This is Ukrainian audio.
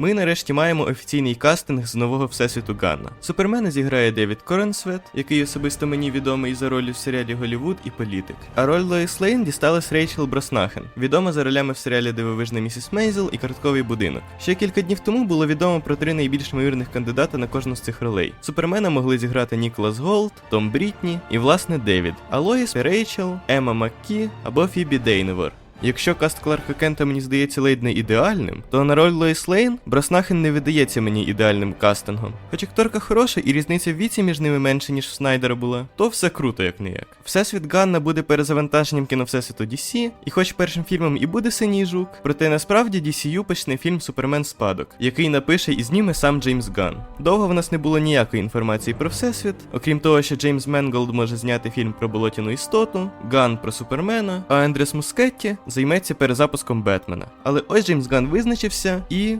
Ми нарешті маємо офіційний кастинг з нового всесвіту Ганна. Супермена зіграє Девід Коренсвет, який особисто мені відомий за ролі в серіалі Голівуд і Політик. А роль Лоїс Лейн дісталась Рейчел Броснахен, відома за ролями в серіалі Дивовижна місіс Мейзел і Картковий будинок. Ще кілька днів тому було відомо про три найбільш ймовірних кандидата на кожну з цих ролей. Супермена могли зіграти Ніколас Голд, Том Брітні і власне Девід, а Лоїс Рейчел, Ема Маккі або Фібі Дейневор. Якщо каст Кларка Кента мені здається ледь не ідеальним, то на роль Лоїс Лейн Броснахен не видається мені ідеальним кастингом. Хоч акторка хороша і різниця в віці між ними менше, ніж в Снайдера була, то все круто, як не як. Всесвіт Ганна буде перезавантаженням кіно Всесвіту DC, і хоч першим фільмом і буде синій жук, проте насправді DCU почне фільм Супермен Спадок, який напише і зніме сам Джеймс Ган. Довго в нас не було ніякої інформації про Всесвіт, окрім того, що Джеймс Менголд може зняти фільм про болотяну істоту, Ган про Супермена, а Андрес Мускетті займеться перезапуском Бетмена. Але ось Джеймс Ган визначився і